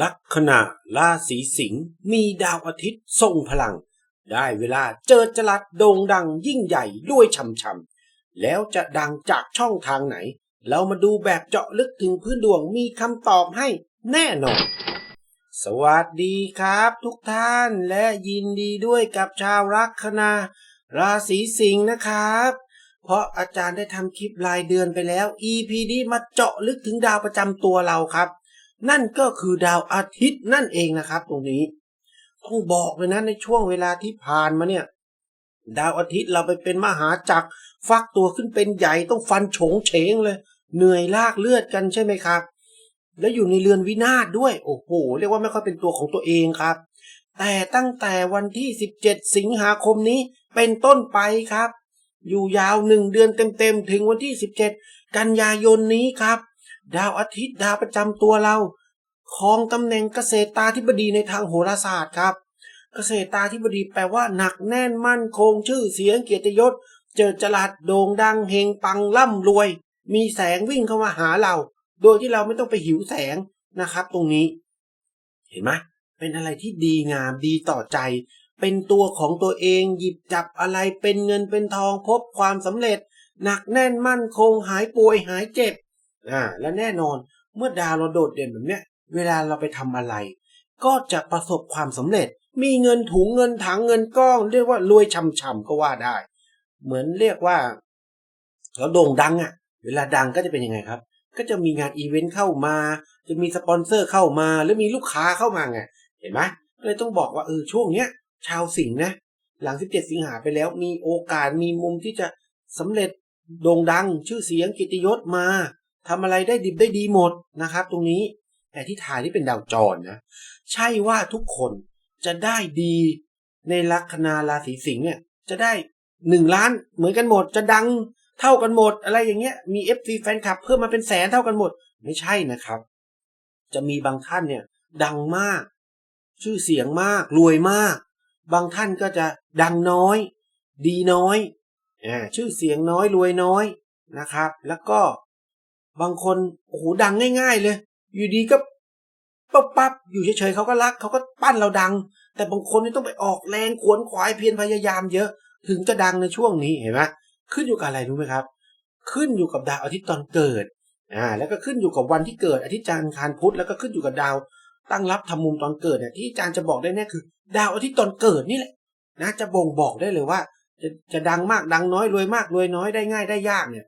ลัคนาราศีสิงห์มีดาวอาทิตย์ทรงพลัง ได้เวลาเจอจรัสโด่งดังยิ่งใหญ่ด้วยช่ำๆแล้วจะดังจากช่องทางไหน เรามาดูแบบเจาะลึกถึงพื้นดวงมีคำตอบให้แน่นอน สวัสดีครับทุกท่านและยินดีด้วยกับชาวลัคนาราศีสิงห์นะครับ เพราะอาจารย์ได้ทำคลิปรายเดือนไปแล้ว EP นี้มาเจาะลึกถึงดาวประจำตัวเราครับ นั่นก็คือดาวอาทิตย์นั่นเองนะครับ ตรงนี้ต้องบอกเลยนะในช่วงเวลาที่ผ่านมาเนี่ย ดาวอาทิตย์เราไปเป็นมหาจักรฟักตัวขึ้นเป็นใหญ่ต้องฟันโฉงเฉงเลย เหนื่อยลากเลือดกันใช่ไหมครับ แล้วอยู่ในเรือนวินาศด้วย โอ้โหเรียกว่าไม่ค่อยเป็นตัวของตัวเองครับ แต่ตั้งแต่วันที่ 17 สิงหาคมนี้เป็นต้นไปครับ อยู่ยาวหนึ่งเดือนเต็มๆถึงวันที่ 17 กันยายนนี้ครับ ดาวอาทิตย์ดาวประจำตัวเราครองตำแหน่งเกษตราธิบดีในทางโหราศาสตร์ครับ เกษตราธิบดีแปลว่าหนักแน่นมั่นคงชื่อเสียงเกียรติยศ เจอจลัดโด่งดังเฮงปังร่ำรวย มีแสงวิ่งเข้ามาหาเรา โดยที่เราไม่ต้องไปหิวแสงนะครับ ตรงนี้ เห็นไหมเป็นอะไรที่ดีงามดีต่อใจ เป็นตัวของตัวเองหยิบจับอะไรเป็นเงินเป็นทองพบความสำเร็จ หนักแน่นมั่นคงหายป่วยหายเจ็บ อ่าและแน่นอนเมื่อดาวเราโดดเด่นแบบเนี้ยเวลาเราไปทำอะไร ก็จะประสบความสำเร็จ มีเงินถุงเงินถังเงินก้อนเรียกว่ารวยช่ำๆก็ว่าได้ เหมือนเรียกว่าเราโด่งดังอะ่ะ เวลาดังก็จะเป็นยังไงครับ ก็จะมีงานอีเวนต์เข้ามา จะมีสปอนเซอร์เข้ามา หรือมีลูกค้าเข้ามาไงเห็นไหมก็เลยต้องบอกว่าเออช่วงเนี้ย ชาวสิงห์นะหลัง 17 สิงหาไปแล้วมีโอกาสมีมุมที่จะสำเร็จโด่งดังชื่อเสียงกิตติยศมา ทำอะไรได้ดิบได้ดีหมดนะครับ ตรงนี้แต่ที่ถ่ายที่เป็นดาวจรนะ ใช่ว่าทุกคนจะได้ดีในลัคนาราศีสิงห์เนี่ย จะได้หนึ่งล้านเหมือนกันหมด จะดังเท่ากันหมด อะไรอย่างเงี้ยมี FC แฟนคลับเพิ่มมาเป็นแสนเท่ากันหมด ไม่ใช่นะครับ จะมีบางท่านเนี่ย ดังมาก ชื่อเสียงมากรวยมาก บางท่านก็จะดังน้อย ดีน้อยอชื่อเสียงน้อยรวยน้อยนะครับ แล้วก็ บางคนโอ้โหดังง่าย ๆ เลย อยู่ดีก็ปั๊บปั๊บอยู่เฉยๆเขาก็รักเขาก็ปั้นเราดัง แต่บางคนนี่ต้องไปออกแรงขวนขวายเพียรพยายามเยอะ ถึงจะดังในช่วงนี้เห็นไหมขึ้นอยู่กับอะไรรู้ไหมครับ ขึ้นอยู่กับดาวอาทิตย์ตอนเกิดอ่าแล้วก็ขึ้นอยู่กับวันที่เกิดอาทิตย์จันทร์คารพุธแล้วก็ขึ้นอยู่กับดาวตั้งรับทำมุมตอนเกิดเนี่ยที่อาจารย์จะบอกได้แน่คือ ดาวอาทิตย์ตอนเกิดนี่แหละนะจะบ่งบอกได้เลยว่า จะจะดังมากดังน้อยรวยมากรวยน้อยได้ง่ายได้ยากเนี่ย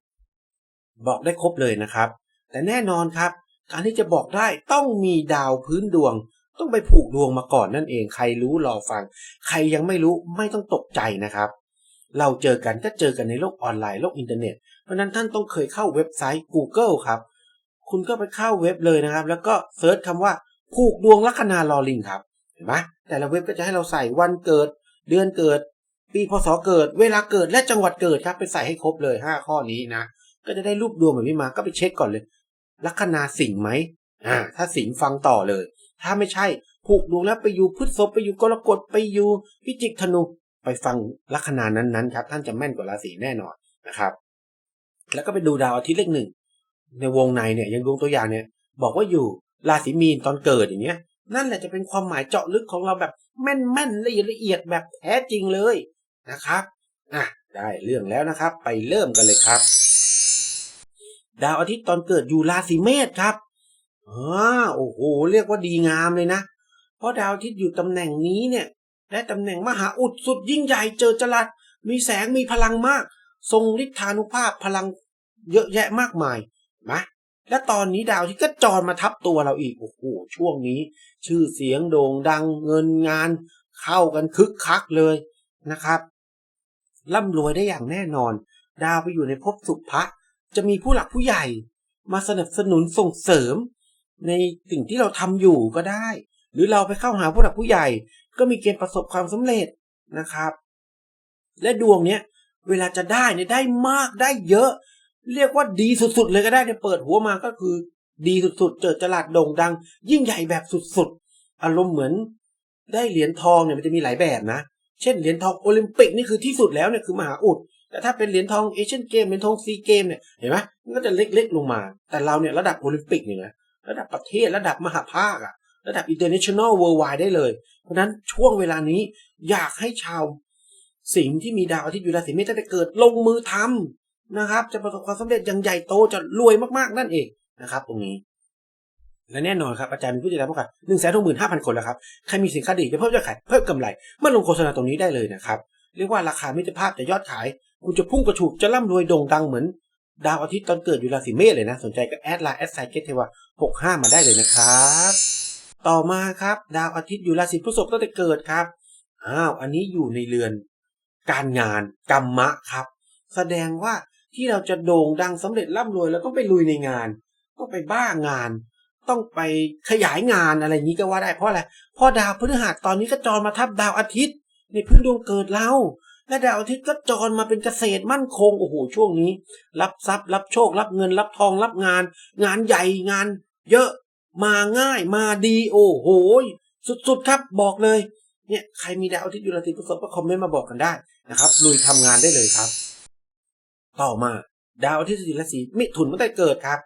บอกได้ครบเลยนะครับ แต่แน่นอนครับ การที่จะบอกได้ต้องมีดาวพื้นดวง ต้องไปผูกดวงมาก่อนนั่นเอง ใครรู้รอฟัง ใครยังไม่รู้ไม่ต้องตกใจนะครับ เราเจอกันก็เจอกันในโลกออนไลน์โลกอินเทอร์เน็ต เพราะนั้นท่านต้องเคยเข้าเว็บไซต์ Google ครับ คุณก็ไปเข้าเว็บเลยนะครับ แล้วก็เซิร์ชคำว่าผูกดวงลัคนาลอลิงครับ เห็นไหมแต่ละเว็บก็จะให้เราใส่วันเกิด เดือนเกิด ปีพศเกิด เวลาเกิดและจังหวัดเกิดครับ ไปใส่ให้ครบเลย 5 ข้อนี้นะ ก็จะได้รูปดวงแบบนี้มาก็ไปเช็คก่อนเลย ลัคนาสิงห์ไหมอ่า ถ้าสิงห์ฟังต่อเลย ถ้าไม่ใช่ผูกดวงแล้วไปอยู่พฤษภไปอยู่กรกฎไปอยู่พิจิกธนูไปฟังลัคนานั้นๆครับ ท่านจะแม่นกว่าราศีแน่นอนนะครับ แล้วก็ไปดูดาวอาทิตย์เลขหนึ่งในวงในเนี่ยยังดวงตัวอย่างเนี่ย บอกว่าอยู่ราศีมีนตอนเกิดอย่างเงี้ย นั่นแหละจะเป็นความหมายเจาะลึกของเราแบบแม่นๆละเอียดละเอียดแบบแท้จริงเลยนะครับอะได้เรื่องแล้วนะครับ ไปเริ่มกันเลยครับ ดาวอาทิตย์ตอนเกิดอยู่ราศีเมษครับอ๋อโอ้โห เรียกว่าดีงามเลยนะ เพราะดาวอาทิตย์อยู่ตำแหน่งนี้เนี่ยและตำแหน่งมหาอุดสุดยิ่งใหญ่เจอจรัส มีแสงมีพลังมาก ทรงฤทธานุภาพพลังเยอะแยะมากมายนะและตอนนี้ดาวที่ก็จรมาทับตัวเราอีกโอ้โหช่วงนี้ ชื่อเสียงโด่งดังเงินงาน เข้ากันคึกคักเลยนะครับร่ำรวยได้อย่างแน่นอน ดาวไปอยู่ในภพสุภะ จะมีผู้หลักผู้ใหญ่มาสนับสนุนส่งเสริม ในสิ่งที่เราทำอยู่ก็ได้ หรือเราไปเข้าหาผู้หลักผู้ใหญ่ ก็มีเกณฑ์ประสบความสำเร็จนะครับ และดวงเนี้ยเวลาจะได้เนี่ยได้มากได้เยอะ เรียกว่าดีสุดๆเลยก็ได้เนี่ยเปิดหัวมาก็คือ ดีสุดๆ เจอจลาดโด่งดัง ยิ่งใหญ่แบบสุดๆ อารมณ์เหมือน ได้เหรียญทองเนี่ยมันจะมีหลายแบบนะ เช่นเหรียญทองโอลิมปิกนี่คือที่สุดแล้วเนี่ยคือมหาอุด แต่ถ้าเป็นเหรียญทองเอเชียนเกมเหรียญทองซีเกมเนี่ยเห็นไหมมันก็จะเล็กๆลงมา แต่เราเนี่ยระดับโอลิมปิกเนี่ยนะระดับประเทศระดับมหาภาคอะระดับ international worldwide ได้เลย เพราะนั้นช่วงเวลานี้อยากให้ชาวสิงห์ที่มีดาวอาทิตย์อยู่ราศีเมษตั้งแต่เกิดลงมือทำนะครับ จะประสบความสำเร็จอย่างใหญ่โตจะรวยมากๆนั่นเองนะครับ ตรงนี้ และแน่นอนครับอาจารย์มีผู้ติดตามมากกว่าหนึ่งแสนหกหมื่นห้าพันคนแล้วครับ ใครมีสินค้าดีจะเพิ่มยอดขายเพิ่มกำไรเมื่อลงโฆษณาตรงนี้ได้เลยนะครับ เรียกว่าราคามิตรภาพจะยอดขาย คุณจะพุ่งกระฉูดจะร่ำรวยโด่งดังเหมือน ดาวอาทิตย์ตอนเกิดอยู่ราศีเมษเลยนะ สนใจก็แอดไลน์แอดไซเกตเทวาหกห้ามาได้เลยนะครับ ต่อมาครับ ดาวอาทิตย์อยู่ราศีพฤษภตั้งแต่เกิดครับอ้าวอันนี้อยู่ในเรือน การงานกรรมะครับ แสดงว่าที่เราจะโด่งดังสำเร็จร่ำรวยเราต้องไปลุยในงาน ต้องไปบ้างาน ต้องไปขยายงานอะไรนี้ก็ว่าได้เพราะอะไรเพราะดาวพฤหัสตอนนี้ก็จรมาทับดาวอาทิตย์ ในพื้นดวงเกิดเรา และดาวอาทิตย์ก็จรมาเป็นเกษตรมั่นคงโอ้โหช่วงนี้ รับทรัพย์ รับโชค รับเงิน รับทองรับงาน งานใหญ่งาน เยอะมาง่ายมาดีโอ้โหสุดๆครับบอกเลยเนี่ยใครมีดาวอาทิตย์อยู่ราศีพฤษภก็คอมเมนต์มาบอกกันได้นะครับลุยทำงานได้เลยครับ ต่อมาดาวอาทิตย์อยู่ราศีมิถุนตั้งแต่เกิดครับ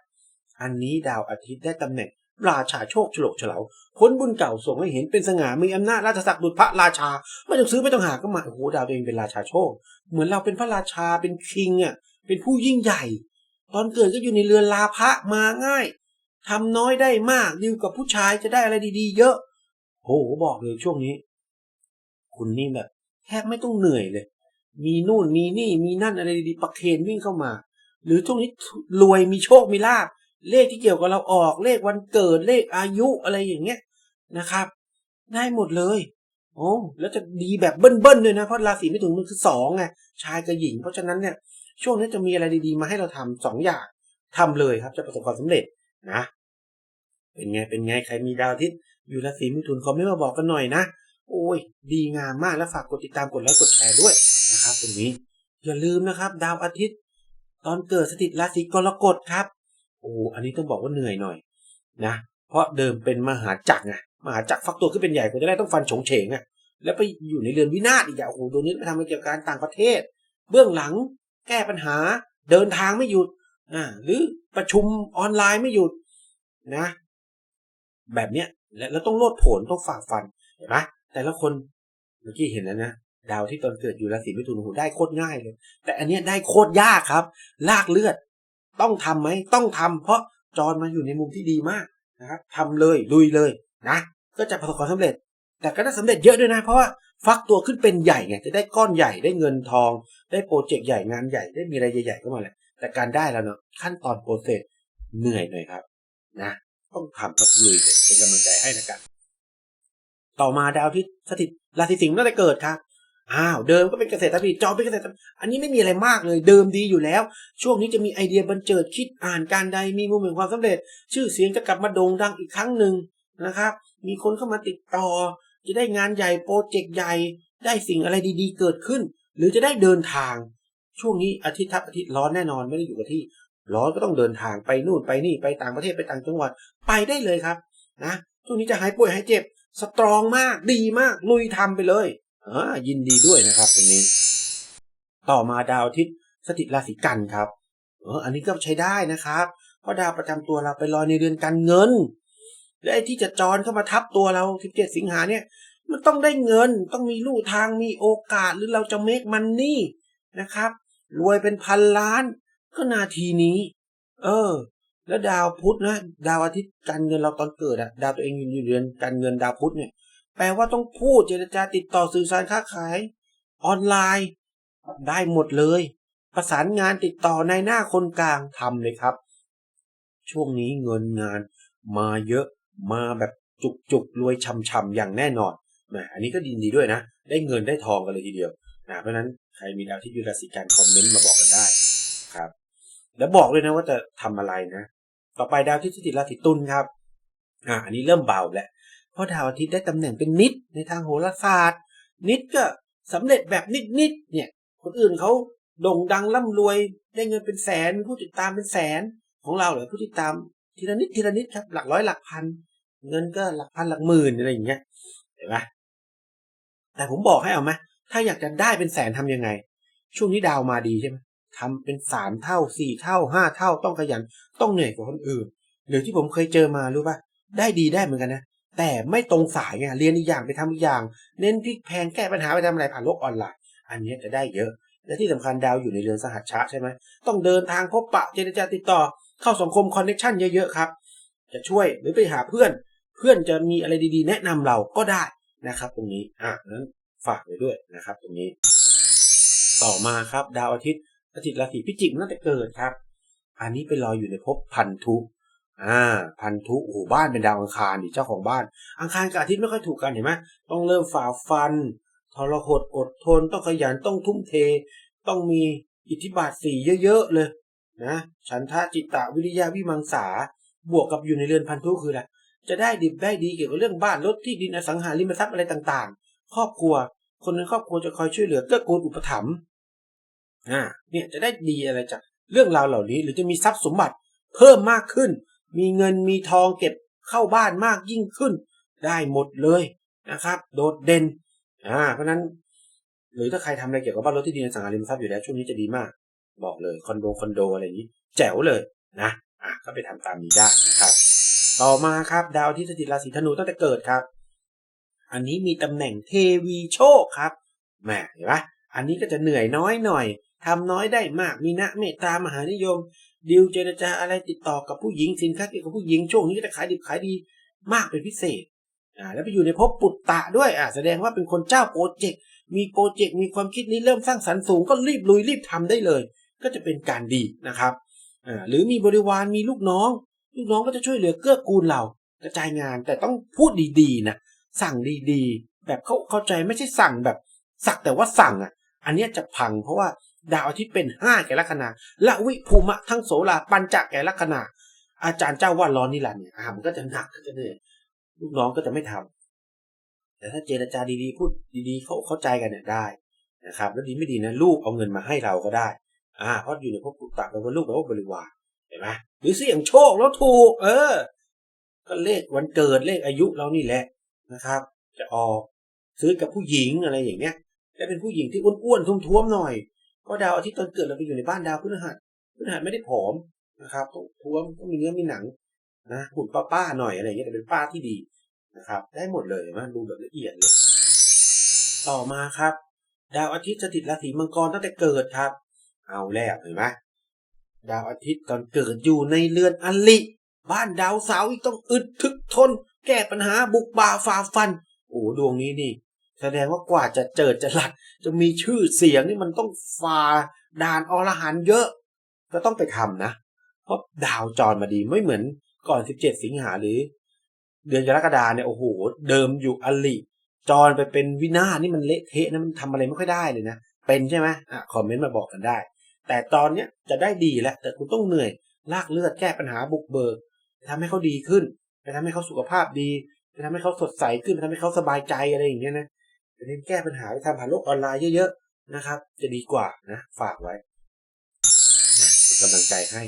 อันนี้ดาวอาทิตย์ได้ตำแหน่ง ราชาโชคฉลกเฉลาผลบุญเก่าส่งให้เห็นเป็นสง่ามีอำนาจราชศักดิ์ดุจพระราชา ไม่ต้องซื้อไม่ต้องหาก็มาโอ้โหดาวตัวเองเป็นราชาโชค เหมือนเราเป็นพระราชาเป็นคิงอะ เป็นผู้ยิ่งใหญ่ ตอนเกิดก็อยู่ในเรือนลาภะมาง่ายทำน้อยได้มากดิวกับผู้ชายจะได้อะไรดีๆ เยอะโหบอกเลยช่วงนี้ คุณนี่แบบแทบไม่ต้องเหนื่อยเลย มีนู่นมีนี่มีนั่นอะไรดีๆประเคนวิ่งเข้ามา หรือช่วงนี้รวยมีโชคมีลาภ เลขที่เกี่ยวกับเราออกเลขวันเกิดเลขอายุอะไรอย่างเงี้ยนะครับ ได้หมดเลยโอ้แล้วจะดีแบบเบิ้ลๆด้วยนะเพราะราศีไม่ถึงมันคือสองไงชายกับหญิง เพราะฉะนั้นเนี่ยช่วงนี้จะมีอะไรดีๆมาให้เราทำสองอย่างทำเลยครับ จะประสบความสำเร็จนะเป็นไงเป็นไงใครมีดาวอาทิตย์อยู่ราศีมิถุนคอมเมนต์มาบอกกันหน่อยนะโอ้ย ดีงามมากแล้วฝากกดติดตามกดไลค์กดแชร์ด้วยนะครับตรงนี้ อย่าลืมนะครับ ดาวอาทิตย์ ตอนเกิดสถิตราศีกรกฎครับ โอ้อันนี้ต้องบอกว่าเหนื่อยหน่อยนะเพราะเดิมเป็นมหาจักรไงมหาจักรฟักตัวขึ้นเป็นใหญ่ก็จะได้ต้องฟันฉงเฉงอะแล้วไปอยู่ในเรือนวินาศอีกอะโอ้โหตัวนี้ไปทำเกี่ยวกับการต่างประเทศ เบื้องหลังแก้ปัญหาเดินทางไม่หยุดอ่าหรือประชุมออนไลน์ไม่หยุดนะ แบบเนี้ยและแล้วต้องโลดโผนต้องฝ่าฟันเห็นไหมแต่ละคนเมื่อกี้เห็นแล้วนะดาวที่ตอนเกิดอยู่ราศีมิถุนโอ้โหได้โคตรง่ายเลย แต่อันเนี้ยได้โคตรยากครับ ลากเลือด ต้องทำไหมต้องทำเพราะจรมาอยู่ในมุมที่ดีมากนะครับทำเลยลุยเลยนะ ก็จะประสบความสำเร็จ แต่ก็ได้สำเร็จเยอะด้วยนะ เพราะว่าฟักตัวขึ้นเป็นใหญ่ไงจะได้ก้อนใหญ่ได้เงินทอง ได้โปรเจกต์ใหญ่งานใหญ่ได้มีอะไรใหญ่ๆเข้ามาแหละแต่การได้แล้วเนาะขั้นตอนโปรเซสเหนื่อยหน่อยครับนะต้องทำครับลุยเลยเป็นกำลังใจให้นะครับต่อมาดาวที่สถิตราศีสิงห์ตั้งแต่เกิดครับ อ้าวเดิมก็เป็นเกษตรทำกิจจอมเป็นเกษตรอันนี้ไม่มีอะไรมากเลย เดิมดีอยู่แล้ว ช่วงนี้จะมีไอเดียบันเจิดคิดอ่านการใดมีมุมแห่งความสำเร็จ ชื่อเสียงจะกลับมาโด่งดังอีกครั้งหนึ่งนะครับ มีคนเข้ามาติดต่อ จะได้งานใหญ่โปรเจกต์ใหญ่ได้สิ่งอะไรดีๆ เกิดขึ้น หรือจะได้เดินทาง ช่วงนี้อาทิตย์ทับอาทิตย์ร้อนแน่นอนไม่ได้อยู่กับที่ ร้อนก็ต้องเดินทางไปนู่นไปนี่ไปต่างประเทศไปต่างจังหวัดไปได้เลยครับนะช่วงนี้จะหายป่วยหายเจ็บ สตรองมากดีมากลุยทำไปเลย อ่ายินดีด้วยนะครับตรงนี้ ต่อมาดาวอาทิตย์สถิตราศีกันครับเอออันนี้ก็ใช้ได้นะครับ เพราะดาวประจำตัวเราไปลอยในเดือนการเงิน และไอ้ที่จะจรเข้ามาทับตัวเรา 17 สิงหาเนี่ย มันต้องได้เงิน ต้องมีลู่ทาง มีโอกาส หรือเราจะเมคมันนี่นะครับ รวยเป็นพันล้าน ก็นาทีนี้ เออ แล้วดาวพุธนะ ดาวอาทิตย์การเงินเราตอนเกิดอะดาวตัวเองอยู่ในเดือนการเงินดาวพุธเนี่ย แปลว่าต้องพูดเจรจาติดต่อสื่อสารค้าขาย ออนไลน์ ได้หมดเลย ประสานงานติดต่อในหน้าคนกลางทำเลยครับ ช่วงนี้เงินงานมาเยอะมาแบบจุกจุกๆรวยช่ำๆอย่างแน่นอนแหมอันนี้ก็ดีดีด้วยนะ ได้เงินได้ทองกันเลยทีเดียวนะเพราะนั้นใครมีดาวที่อยู่ราศีกันคอมเมนต์มาบอกกันได้ครับ แล้วบอกเลยนะว่าจะทำอะไรนะ ต่อไปดาวที่สิตราศีตุลครับอ่าอันนี้เริ่มเบาแล้ว เพราะดาวอาทิตย์ได้ตำแหน่งเป็นนิดในทางโหราศาสตร์ นิดก็สำเร็จแบบนิดนิดๆเนี่ย คนอื่นเขาโด่งดังร่ำรวยได้เงินเป็นแสนผู้ติดตามเป็นแสนของเราเหรอผู้ติดตามทีละนิดทีละนิดครับหลักร้อยหลักพัน เงินก็หลักพันหลักหมื่นอะไรอย่างเงี้ยเห็นไหมแต่ผมบอกให้เอาไหมถ้าอยากจะได้เป็นแสนทำยังไง ช่วงนี้ดาวมาดีใช่ไหมทำเป็นสามเท่าสี่เท่าห้าเท่าต้องขยันต้องเหนื่อยกว่าคนอื่น หรือที่ผมเคยเจอมารู้ป่ะได้ดีได้เหมือนกันนะ แต่ไม่ตรงสายไงเรียนอีกอย่างไปทำอีกอย่าง เน้นพลิกแพลงแก้ปัญหาไปทำอะไรผ่านโลกออนไลน์ อันนี้จะได้เยอะ และที่สำคัญดาวอยู่ในเรือนสหัชชะใช่ไหมต้องเดินทางพบปะเจรจาติดต่อ เข้าสังคมคอนเนคชั่นเยอะๆครับ จะช่วยหรือไปหาเพื่อน เพื่อนจะมีอะไรดีๆ แนะนำเราก็ได้นะครับ ตรงนี้อะนั้นฝากไว้ด้วยนะครับ ตรงนี้ ต่อมาครับ ดาวอาทิตย์อาทิตย์ราศีพิจิกนั่นแต่เกิดครับ อันนี้ไปลอยอยู่ในภพพันธุ อ่าพันธุโอ้บ้านเป็นดาวอังคารดิเจ้าของบ้าน อังคารกับอาทิตย์ไม่ค่อยถูกกันเห็นไหมต้องเริ่มฝ่าฟันทรหดอดทนต้องขยันต้องทุ่มเท ต้องมีอิทธิบาทสี่เยอะๆเลยนะฉันทะจิตตะวิริยะวิมังสาบวกกับอยู่ในเรือนพันธุคืออะไรจะได้ดิบได้ดีเกี่ยวกับเรื่องบ้านรถที่ดินอสังหาริมทรัพย์อะไรต่างๆ ครอบครัว คนในครอบครัวจะคอยช่วยเหลือเกื้อกูลอุปถัมภ์อ่าเนี่ยจะได้ดีอะไรจากเรื่องราวเหล่านี้ หรือจะมีทรัพย์สมบัติเพิ่มมากขึ้น มีเงินมีทองเก็บเข้าบ้านมากยิ่งขึ้น ได้หมดเลยนะครับ โดดเด่นอ่าเพราะนั้น หรือถ้าใครทำอะไรเกี่ยวกับบ้านรถที่ดินอสังหาริมทรัพย์อยู่แล้วช่วงนี้จะดีมาก บอกเลยคอนโดคอนโดอะไรอย่างนี้ แจ๋วเลยนะอะก็ไปทำตามนี้ได้นะครับ ต่อมาครับ ดาวที่สถิตราศีธนูตั้งแต่เกิดครับ อันนี้มีตำแหน่งเทวีโชคครับแหมเห็นปะอันนี้ก็จะเหนื่อยน้อยหน่อยทำน้อยได้มากมีนะเมตตามหานิยม ดิวเจรจาอะไรติดต่อกับผู้หญิงสินค้าเกี่ยวกับผู้หญิงช่วงนี้ก็จะขายดิบขายดีมากเป็นพิเศษอ่าแล้วไปอยู่ในภพปุตตะด้วยอ่าแสดงว่าเป็นคนเจ้าโปรเจกต์มีโปรเจกต์มีความคิดนี้เริ่มสร้างสรรค์สูงก็รีบลุยรีบทำได้เลย ก็จะเป็นการดีนะครับอ่าหรือมีบริวารมีลูกน้อง ลูกน้องก็จะช่วยเหลือเกื้อกูลเรากระจายงานแต่ต้องพูดดีๆนะสั่งดีๆ แบบเขาเข้าใจไม่ใช่สั่งแบบ สักแต่ว่าสั่งอะ อันนี้จะพังเพราะว่า ดาวอาทิตย์เป็นห้าแก่ลัคนาละวิภูมะทั้งโสลาปัญจแก่ลัคนา อาจารย์เจ้าว่าร้อนนิรันดร์เนี่ยอ่ามันก็จะหนักก็จะเหนื่อยลูกน้องก็จะไม่ทำแต่ถ้าเจรจาดีๆ พูดดีๆเขาเข้าใจกันเนี่ยได้นะครับ แล้วดีไม่ดีนะลูกเอาเงินมาให้เราก็ได้ อ่าเพราะอยู่ในภพปุตตะแปลว่าลูกแปลว่าบริวารเห็นไหมหรือเสี่ยงโชคแล้วถูก เออ ก็เลขวันเกิดเลขอายุเรานี่แหละนะครับ จะออกซื้อกับผู้หญิงอะไรอย่างเงี้ยและเป็นผู้หญิงที่อ้วนๆท้วมๆหน่อย เพราะดาวอาทิตย์ตอนเกิดเราไปอยู่ในบ้านดาวพฤหัสพฤหัสไม่ได้ผอมนะครับต้องท้วมต้องมีเนื้อมีหนังนะหุ่นป้าๆหน่อยอะไรอย่างเงี้ยแต่เป็นป้าที่ดีนะครับ ได้หมดเลยเห็นไหมันดูแบบละเอียดเลย ต่อมาครับ ดาวอาทิตย์สถิตราศีมังกรตั้งแต่เกิดครับ เอาแล้วเห็นไหมดาวอาทิตย์ตอนเกิดอยู่ในเรือนอลิบ้านดาวเสาร์อีกต้องอึดทึกทน แก้ปัญหาบุกบ่าฝ่าฟัน โอ้ดวงนี้นี่ แสดงว่ากว่าจะเจิดจะหลัดจะมีชื่อเสียงนี่มันต้องฝ่าด่านอรหันเยอะ ก็ต้องไปทำนะ เพราะดาวจรมาดีไม่เหมือนก่อน 17 สิงหาหรือ เดือนกรกฎาเนี่ยโอ้โห เดิมอยู่อลิจรไปเป็นวินาศนี่มันเละเทะนะมันทำอะไรไม่ค่อยได้เลยนะเป็นใช่ไหมอะคอมเมนต์มาบอกกันได้ แต่ตอนเนี้ยจะได้ดีแล้วแต่คุณต้องเหนื่อยลากเลือดแก้ปัญหาบุกเบิกไปทำให้เขาดีขึ้น ไปทำให้เขาสุขภาพดี ไปทำให้เขาสดใสขึ้นไปทำให้เขาสบายใจอะไรอย่างเงี้ยนะ ไปเน้นแก้ปัญหาไปทำผ่านโลกออนไลน์เยอะๆนะครับ จะดีกว่านะฝากไว้นะกำลังใจให้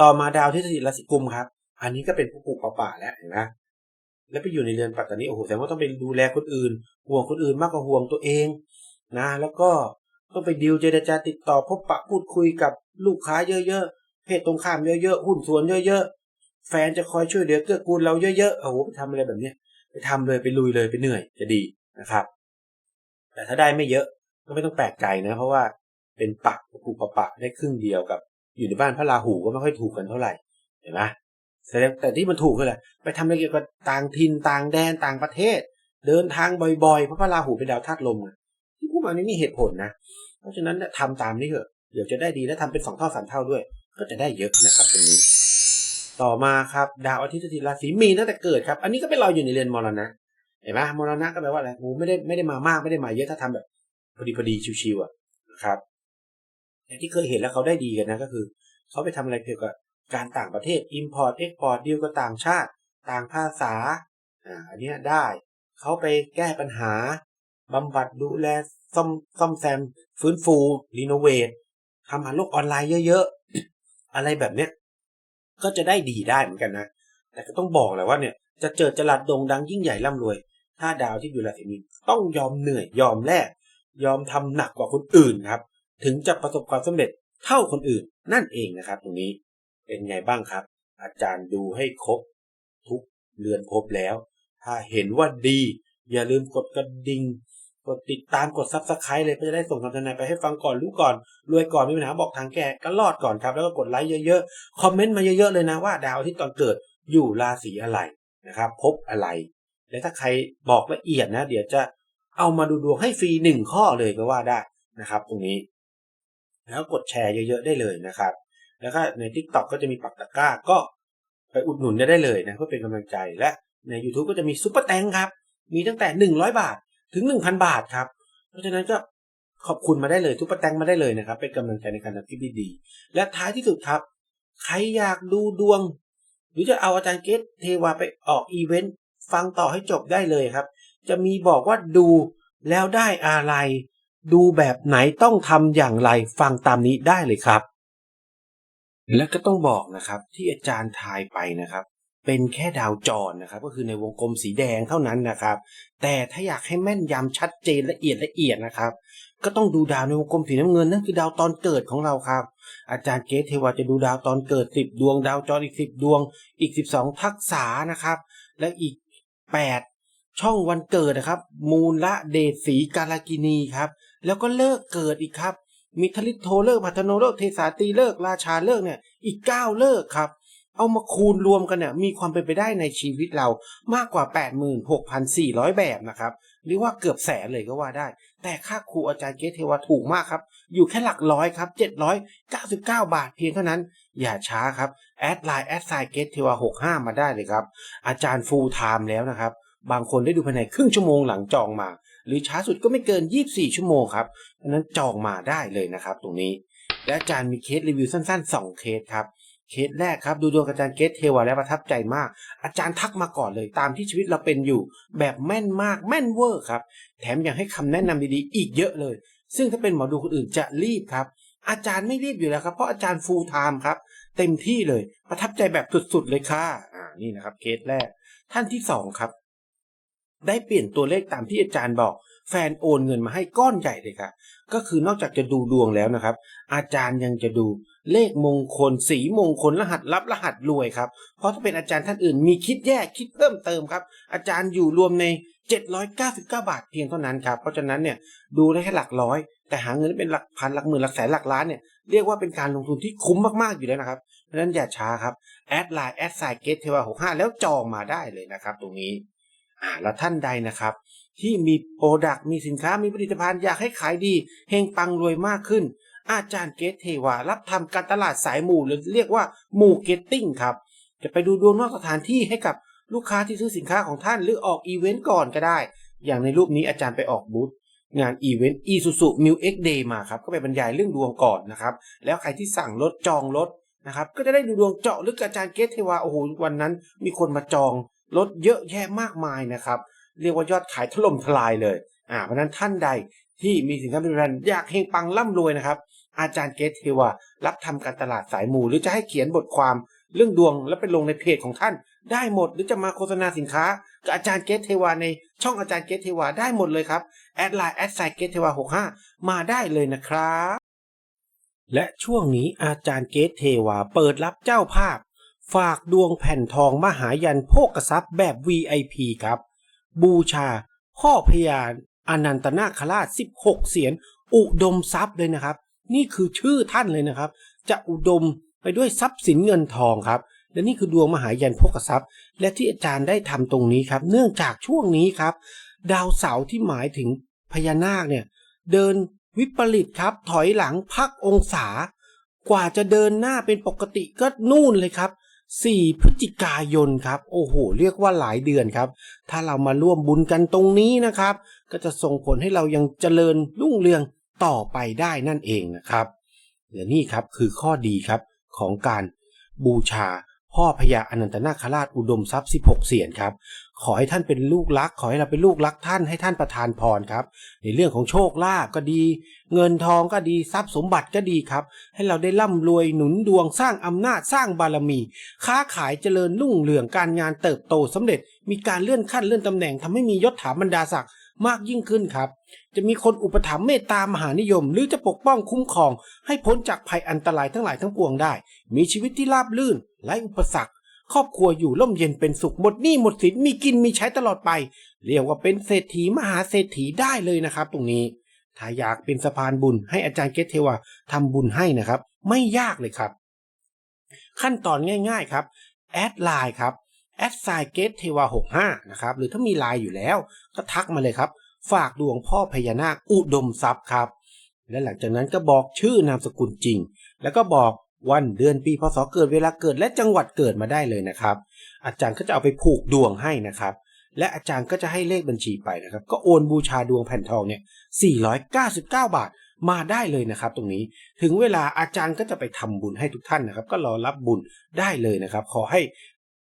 ต่อมาดาวที่สถิตราศีกุมครับ อันนี้ก็เป็นผู้ปลูกป่าแล้วเห็นไหมแล้วไปอยู่ในเรือนปัตตานีโอ้โหแสดงว่าต้องไปดูแลคนอื่น ห่วงคนอื่นมากกว่าห่วงตัวเองนะ แล้วก็ต้องไปดิวเจรจาติดต่อพบปะพูดคุยกับลูกค้าเยอะๆเพศตรงข้ามเยอะๆหุ้นส่วนเยอะๆแฟนจะคอยช่วยเหลือเกื้อกูลเราเยอะๆโอ้โหไปทำอะไรแบบเนี้ยไปทำเลยไปลุยเลยไปเหนื่อยจะดีนะครับ แต่ถ้าได้ไม่เยอะก็ไม่ต้องแปลกใจนะ เพราะว่าเป็นปักปูปะปะได้ครึ่งเดียวกับ อยู่ในบ้านพระราหูก็ไม่ค่อยถูกกันเท่าไหร่เห็นไหมแสดงแต่ที่มันถูกคืออะไรไปทำอะไรเกี่ยวกับต่างถิ่นต่างแดนต่างประเทศ เดินทางบ่อยๆเพราะพระราหูเป็นดาวธาตุลมที่พูดมานี้มีเหตุผลนะ เพราะฉะนั้นเนี่ยทำตามนี้เถอะเดี๋ยวจะได้ดีและทำเป็นสองเท่าสามเท่าด้วย ก็จะได้เยอะนะครับตรงนี้ ต่อมาครับดาวอาทิตย์สถิตราศีมีนตั้งแต่เกิดครับ อันนี้ก็เป็นเราอยู่ในเรือนมรณะ เห็นไหมมรณะก็แปลว่าอะไรโอ้ไม่ได้ไม่ได้มามากไม่ได้มาเยอะถ้าทำแบบพอดีพอดีชิวๆอะนะครับอย่างที่เคยเห็นแล้วเขาได้ดีกันนะก็คือ เขาไปทำอะไรเกี่ยวกับการต่างประเทศ import export ดีลกับต่างชาติ ต่างภาษาอ่าอันนี้ได้เขาไปแก้ปัญหาบำบัดดูแลซ่อมซ่อมแซม ฟื้นฟูรีโนเวททำหาโลกออนไลน์เยอะๆ อะไรแบบเนี้ย ก็จะได้ดีได้เหมือนกันนะ แต่ก็ต้องบอกแหละว่าเนี่ย จะเจอจรัดโด่งดังยิ่งใหญ่ร่ำรวย ถ้าดาวที่อยู่ราศีมีนต้องยอมเหนื่อยยอมแลกยอมทำหนักกว่าคนอื่นครับ ถึงจะประสบความสำเร็จเท่าคนอื่นนั่นเองนะครับ ตรงนี้เป็นไงบ้างครับ อาจารย์ดูให้ครบทุกเรือนภพแล้ว ถ้าเห็นว่าดี อย่าลืมกดกระดิ่งกดติดตามกดซับสไครต์เลยเพื่อจะได้ส่งคำทนายไปให้ฟังก่อนรู้ก่อนรวยก่อนมีปัญหาบอกทางแก้ก็รอดก่อนครับ แล้วก็กดไลค์เยอะๆ คอมเมนต์มาเยอะๆเลยนะว่าดาวที่ตอนเกิดอยู่ราศีอะไรนะครับ พบอะไร และถ้าใครบอกละเอียดนะ เดี๋ยวจะเอามาดูดวงให้ฟรีหนึ่งข้อเลยก็ว่าได้นะครับ ตรงนี้ แล้วกดแชร์เยอะๆได้เลยนะครับ แล้วก็ใน t ิ k t o k ก็จะมีปักตะกร้าก็ไปอุดหนุนได้เลยนะเพื่อเป็นกำลังใจและใน YouTube ก็จะมีซุปเปอร์แตงครับ มีตั้งแต่ 100 บาทถึง 1,000 บาทครับ เพราะฉะนั้นก็ขอบคุณมาได้เลยซุปเปร์แตงมาได้เลยนะครับ เป็นกำลังใจในการทำคลิปดีๆและท้ายที่สุดครับ ใครอยากดูดวง หรือจะเอาอาจารย์เกตเทวาไปออกอีเวนต์ ฟังต่อให้จบได้เลยครับ จะมีบอกว่าดูแล้วได้อะไร ดูแบบไหนต้องทำอย่างไรฟังตามนี้ได้เลยครับ และก็ต้องบอกนะครับที่อาจารย์ทายไปนะครับเป็นแค่ดาวจรนะครับ ก็คือในวงกลมสีแดงเท่านั้นนะครับ แต่ถ้าอยากให้แม่นยำชัดเจนละเอียดละเอียดนะครับ ก็ต้องดูดาวในวงกลมสีน้ำเงินนั่นคือดาวตอนเกิดของเราครับ อาจารย์เกตเทวาจะดูดาวตอนเกิด 10 ดวง ดาวจรอีก 10 ดวง อีก 12 ทักษะนะครับ และอีก 8 ช่องวันเกิดนะครับ มูลละเดชสีกาลกินีครับ แล้วก็เลิกเกิดอีกครับมีทลิตโทเลิกพัฒโนเลิกเทสาตีเลิกราชาเลิกเนี่ยอีก 9 เลิกครับ เอามาคูณรวมกันเนี่ยมีความเป็นไปได้ในชีวิตเรามากกว่า 86,400 แบบนะครับหรือว่าเกือบแสนเลยก็ว่าได้ แต่ค่าครูอาจารย์เกตเทวาถูกมากครับ อยู่แค่หลักร้อยครับ 799 บาทเพียงเท่านั้น อย่าช้าครับ แอดไลน์แอดไซเกตเทวา65มาได้เลยครับ อาจารย์ฟูลไทม์แล้วนะครับ บางคนได้ดูภายในครึ่งชั่วโมงหลังจองมา หรือช้าสุดก็ไม่เกิน 24 ชั่วโมงครับดังนั้นจองมาได้เลยนะครับ ตรงนี้ และอาจารย์มีเคสรีวิวสั้นๆ 2 เคสครับเคสแรกครับดูดวงอาจารย์เกตเทวาแล้วประทับใจมาก อาจารย์ทักมาก่อนเลยตามที่ชีวิตเราเป็นอยู่ แบบแม่นมากแม่นเวอร์ครับ แถมยังให้คำแนะนำดีๆ อีกเยอะเลย ซึ่งถ้าเป็นหมอดูคนอื่นจะรีบครับ อาจารย์ไม่รีบอยู่แล้วครับ เพราะอาจารย์ฟูลไทม์ครับ เต็มที่เลย ประทับใจแบบสุดๆเลยค่ะอ่านี่นะครับ เคสแรก ท่านที่สองครับ ได้เปลี่ยนตัวเลขตามที่อาจารย์บอก แฟนโอนเงินมาให้ก้อนใหญ่เลยค่ะ ก็คือนอกจากจะดูดวงแล้วนะครับ อาจารย์ยังจะดูเลขมงคล สีมงคลรหัสลับรหัสรวยครับ เพราะถ้าเป็นอาจารย์ท่านอื่นมีคิดแยกคิดเพิ่มเติมครับ อาจารย์อยู่รวมใน 799 บาทเพียงเท่านั้นครับ เพราะฉะนั้นเนี่ยดูได้แค่หลักร้อย แต่หาเงินเป็นหลักพันหลักหมื่นหลักแสนหลักล้านเนี่ยเรียกว่าเป็นการลงทุนที่คุ้มมากๆอยู่แล้วนะครับ เพราะฉะนั้นอย่าช้าครับแอดไลน์แอดไซเกตเทวา65แล้วจองมาได้เลยนะครับตรงนี้อ่าแล้วท่านใดนะครับ ที่มีโปรดักต์มีสินค้ามีผลิตภัณฑ์อยากให้ขายดีเฮงปังรวยมากขึ้น อาจารย์เกตเทวารับทำการตลาดสายหมู่หรือเรียกว่าหมู่เกตติ้งครับจะไปดูดวงนอกสถานที่ให้กับ ลูกค้าที่ซื้อสินค้าของท่านหรือออกอีเวนต์ก่อนก็ได้ อย่างในรูปนี้อาจารย์ไปออกบูธงานอีเวนต์ Isuzu Mu X Day มาครับ ก็ไปบรรยายเรื่องดวงก่อนนะครับ แล้วใครที่สั่งรถจองรถนะครับ ก็จะได้ดูดวงเจาะลึกอาจารย์เกตเทวาโอ้โหวันนั้น มีคนมาจองรถเยอะแยะมากมายนะครับ เรียกว่ายอดขายถล่มทลายเลย อ่า เพราะนั้นท่านใดที่มีสินค้าบริการอยากเฮงปังร่ำรวยนะครับ อาจารย์เกตเทวารับทำการตลาดสายมูหรือจะให้เขียนบทความเรื่องดวงแล้วไปลงในเพจของท่าน ได้หมดหรือจะมาโฆษณาสินค้ากับอาจารย์เกตเทวาในช่องอาจารย์เกตเทวาได้หมดเลยครับแอดไลน์แอดไซเกตเทวา65มาได้เลยนะครับและช่วงนี้อาจารย์เกตเทวาเปิดรับเจ้าภาพ ฝากดวงแผ่นทองมหายันโภกทรัพย์แบบ VIP ครับ บูชา พ่อพญาอนันตนาคราช 16 เสียน อุดมทรัพย์เลยนะครับ นี่คือชื่อท่านเลยนะครับ จะอุดมไปด้วยทรัพย์สินเงินทองครับ และนี่คือดวงมหายันโภกทรัพย์ และที่อาจารย์ได้ทำตรงนี้ครับ เนื่องจากช่วงนี้ครับ ดาวเสาร์ที่หมายถึงพญานาคเนี่ยเดินวิปริตครับ ถอยหลังพักองศา กว่าจะเดินหน้าเป็นปกติก็นู่นเลยครับ 4 พฤศจิกายนครับ โอ้โห เรียกว่าหลายเดือนครับ ถ้าเรามาร่วมบุญกันตรงนี้นะครับ ก็จะส่งผลให้เรายังเจริญรุ่งเรืองต่อไปได้นั่นเองนะครับและนี่ครับคือข้อดีครับของการบูชา พ่อพญาอนันตนาคราชอุดมทรัพย์16 เสียนครับ ขอให้ท่านเป็นลูกรัก ขอให้เราเป็นลูกรักท่านให้ท่านประทานพรครับ ในเรื่องของโชคลาภก็ดี เงินทองก็ดีทรัพย์สมบัติก็ดีครับ ให้เราได้ร่ำรวยหนุนดวงสร้างอำนาจสร้างบารมี ค้าขายเจริญรุ่งเรืองการงานเติบโตสำเร็จ มีการเลื่อนขั้นเลื่อนตำแหน่งทำให้มียศถาบรรดาศักดิ์ มากยิ่งขึ้นครับ จะมีคนอุปถัมภ์เมตตามหานิยม หรือจะปกป้องคุ้มครอง ให้พ้นจากภัยอันตรายทั้งหลายทั้งปวงได้ มีชีวิตที่ราบรื่นไร้อุปสรรค ครอบครัวอยู่ร่มเย็นเป็นสุขหมดหนี้หมดสินมีกินมีใช้ตลอดไป เรียกว่าเป็นเศรษฐีมหาเศรษฐีได้เลยนะครับ ตรงนี้ ถ้าอยากเป็นสะพานบุญให้อาจารย์เกตเทวาทำบุญให้นะครับ ไม่ยากเลยครับ ขั้นตอนง่าย ๆครับแอดไลน์ครับ แอดไซเกตเทวา65 นะครับ หรือถ้ามีไลน์อยู่แล้ว ก็ทักมาเลยครับ ฝากดวงพ่อพญานาคอุดมทรัพย์ครับ และหลังจากนั้นก็บอกชื่อนามสกุลจริง แล้วก็บอกวันเดือนปีพศเกิดเวลาเกิดและจังหวัดเกิดมาได้เลยนะครับ อาจารย์ก็จะเอาไปผูกดวงให้นะครับ และอาจารย์ก็จะให้เลขบัญชีไปนะครับ ก็โอนบูชาดวงแผ่นทองเนี่ย 499 บาทมาได้เลยนะครับ ตรงนี้ถึงเวลาอาจารย์ก็จะไปทำบุญให้ทุกท่านนะครับ ก็รอรับบุญได้เลยนะครับ ขอให้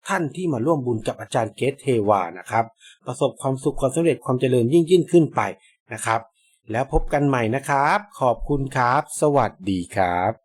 ท่านที่มาร่วมบุญกับอาจารย์เกตเทวานะครับ ประสบความสุขความสำเร็จความเจริญยิ่งยิ่งขึ้นไปนะครับ แล้วพบกันใหม่นะครับ ขอบคุณครับ สวัสดีครับ